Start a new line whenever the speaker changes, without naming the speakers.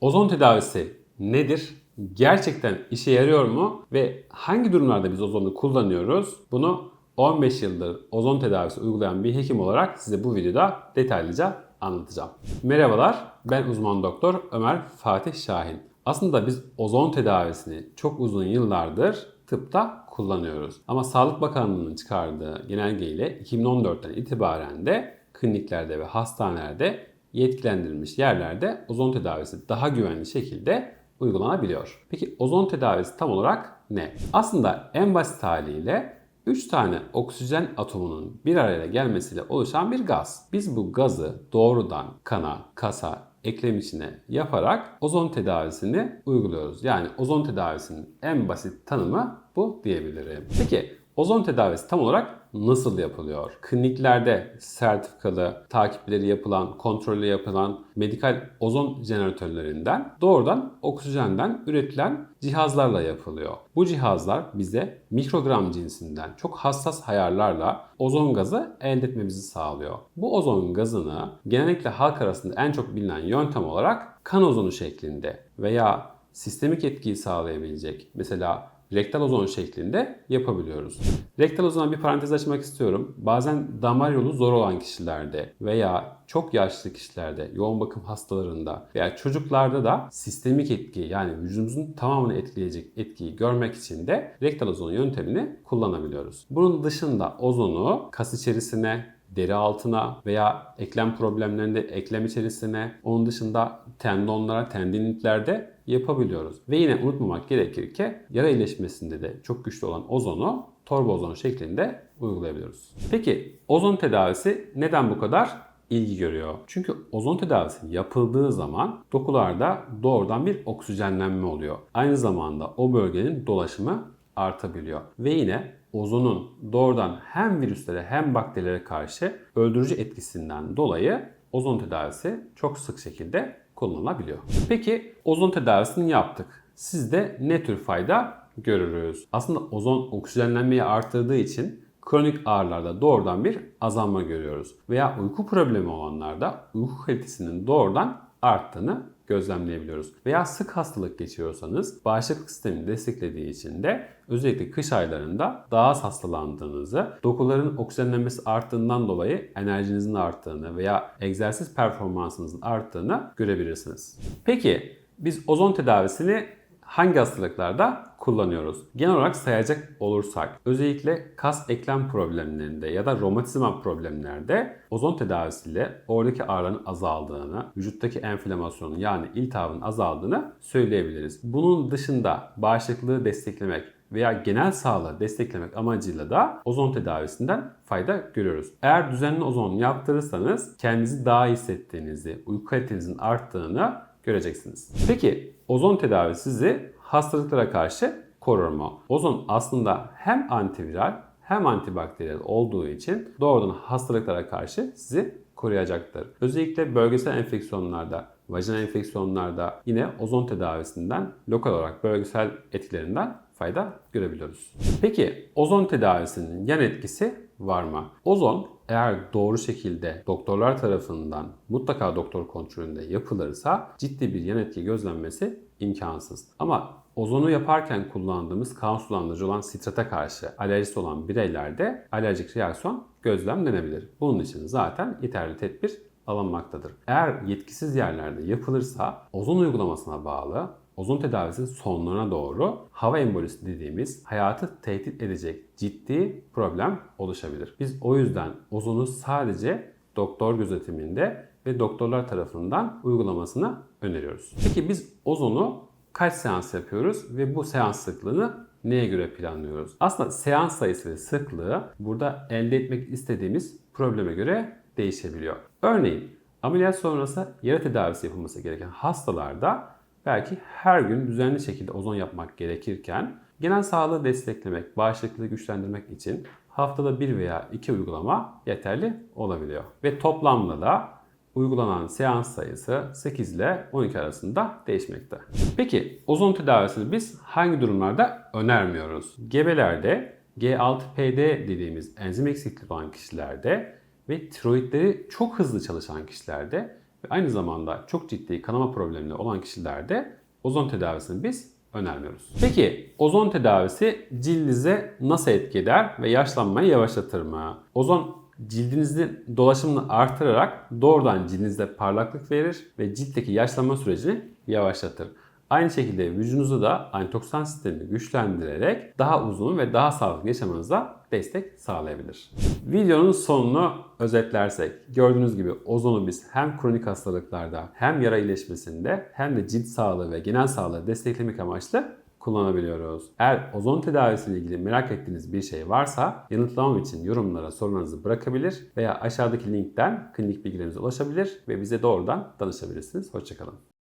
Ozon tedavisi nedir? Gerçekten işe yarıyor mu? Ve hangi durumlarda biz ozonu kullanıyoruz? Bunu 15 yıldır ozon tedavisi uygulayan bir hekim olarak size bu videoda detaylıca anlatacağım. Merhabalar, ben uzman doktor Ömer Fatih Şahin. Aslında biz ozon tedavisini çok uzun yıllardır tıpta kullanıyoruz. Ama Sağlık Bakanlığı'nın çıkardığı genelgeyle 2014'ten itibaren de kliniklerde ve hastanelerde yetkilendirilmiş yerlerde ozon tedavisi daha güvenli şekilde uygulanabiliyor. Peki ozon tedavisi tam olarak ne? Aslında en basit haliyle 3 tane oksijen atomunun bir araya gelmesiyle oluşan bir gaz. Biz bu gazı doğrudan kana, kasa, eklem içine yaparak ozon tedavisini uyguluyoruz. Yani ozon tedavisinin en basit tanımı bu diyebilirim. Peki ozon tedavisi tam olarak nasıl yapılıyor? Kliniklerde sertifikalı, takipleri yapılan, kontrollü yapılan medikal ozon jeneratörlerinden doğrudan oksijenden üretilen cihazlarla yapılıyor. Bu cihazlar bize mikrogram cinsinden çok hassas ayarlarla ozon gazı elde etmemizi sağlıyor. Bu ozon gazını genellikle halk arasında en çok bilinen yöntem olarak kan ozonu şeklinde veya sistemik etkiyi sağlayabilecek mesela rektal ozon şeklinde yapabiliyoruz. Rektal ozona bir parantez açmak istiyorum. Bazen damar yolu zor olan kişilerde veya çok yaşlı kişilerde, yoğun bakım hastalarında veya çocuklarda da sistemik etki yani vücudumuzun tamamını etkileyecek etkiyi görmek için de rektal ozon yöntemini kullanabiliyoruz. Bunun dışında ozonu kas içerisine, deri altına veya eklem problemlerinde eklem içerisine, onun dışında tendonlara, tendinitlerde yapabiliyoruz. Ve yine unutmamak gerekir ki yara iyileşmesinde de çok güçlü olan ozonu torba ozon şeklinde uygulayabiliyoruz. Peki ozon tedavisi neden bu kadar ilgi görüyor? Çünkü ozon tedavisi yapıldığı zaman dokularda doğrudan bir oksijenlenme oluyor. Aynı zamanda o bölgenin dolaşımı artabiliyor. Ve yine ozonun doğrudan hem virüslere hem bakterilere karşı öldürücü etkisinden dolayı ozon tedavisi çok sık şekilde kullanılabiliyor. Peki ozon tedavisini yaptık. Sizde ne tür fayda görürüz? Aslında ozon oksijenlenmeyi artırdığı için kronik ağrılarda doğrudan bir azalma görüyoruz. Veya uyku problemi olanlarda uyku kalitesinin doğrudan arttığını gözlemleyebiliyoruz. Veya sık hastalık geçiriyorsanız bağışıklık sistemini desteklediği için de özellikle kış aylarında daha az hastalandığınızı, dokuların oksijenlenmesi arttığından dolayı enerjinizin arttığını veya egzersiz performansınızın arttığını görebilirsiniz. Peki biz ozon tedavisini hangi hastalıklarda kullanıyoruz? Genel olarak sayacak olursak özellikle kas eklem problemlerinde ya da romatizma problemlerde ozon tedavisiyle oradaki ağrıların azaldığını, vücuttaki enflamasyonun yani iltihabın azaldığını söyleyebiliriz. Bunun dışında bağışıklığı desteklemek veya genel sağlığı desteklemek amacıyla da ozon tedavisinden fayda görüyoruz. Eğer düzenli ozon yaptırırsanız kendinizi daha iyi hissettiğinizi, uyku kalitenizin arttığını göreceksiniz. Peki ozon tedavisi sizi hastalıklara karşı korur mu? Ozon aslında hem antiviral hem antibakteriyel olduğu için doğrudan hastalıklara karşı sizi koruyacaktır. Özellikle bölgesel enfeksiyonlarda, vajinal enfeksiyonlarda yine ozon tedavisinden lokal olarak bölgesel etkilerinden fayda görebiliyoruz. Peki ozon tedavisinin yan etkisi var mı? Ozon eğer doğru şekilde doktorlar tarafından mutlaka doktor kontrolünde yapılırsa ciddi bir yan etki gözlenmesi imkansız. Ama ozonu yaparken kullandığımız kan sulandırıcı olan sitrate karşı alerjisi olan bireylerde alerjik reaksiyon gözlemlenebilir. Bunun için zaten yeterli tedbir alınmaktadır. Eğer yetkisiz yerlerde yapılırsa ozon uygulamasına bağlı ozon tedavisinin sonlarına doğru hava embolisi dediğimiz hayatı tehdit edecek ciddi problem oluşabilir. Biz o yüzden ozonu sadece doktor gözetiminde ve doktorlar tarafından uygulamasını öneriyoruz. Peki biz ozonu kaç seans yapıyoruz ve bu seans sıklığını neye göre planlıyoruz? Aslında seans sayısı ve sıklığı burada elde etmek istediğimiz probleme göre değişebiliyor. Örneğin ameliyat sonrası yara tedavisi yapılması gereken hastalarda belki her gün düzenli şekilde ozon yapmak gerekirken genel sağlığı desteklemek, bağışıklığı güçlendirmek için haftada bir veya iki uygulama yeterli olabiliyor. Ve toplamda da uygulanan seans sayısı 8 ile 12 arasında değişmekte. Peki ozon tedavisini biz hangi durumlarda önermiyoruz? Gebelerde G6PD dediğimiz enzim eksikliği olan kişilerde ve tiroidleri çok hızlı çalışan kişilerde ve aynı zamanda çok ciddi kanama problemli olan kişilerde ozon tedavisini biz önermiyoruz. Peki ozon tedavisi cildinize nasıl etki eder ve yaşlanmayı yavaşlatır mı? Ozon cildinizin dolaşımını artırarak doğrudan cildinize parlaklık verir ve ciltteki yaşlanma sürecini yavaşlatır. Aynı şekilde vücudunuzu da antioksidan sistemini güçlendirerek daha uzun ve daha sağlıklı yaşamanıza destek sağlayabilir. Videonun sonunu özetlersek gördüğünüz gibi ozonu biz hem kronik hastalıklarda hem yara iyileşmesinde hem de cilt sağlığı ve genel sağlığı desteklemek amaçlı kullanabiliyoruz. Eğer ozon tedavisiyle ilgili merak ettiğiniz bir şey varsa yanıtlamam için yorumlara sorularınızı bırakabilir veya aşağıdaki linkten klinik bilgilerinize ulaşabilir ve bize doğrudan danışabilirsiniz. Hoşçakalın.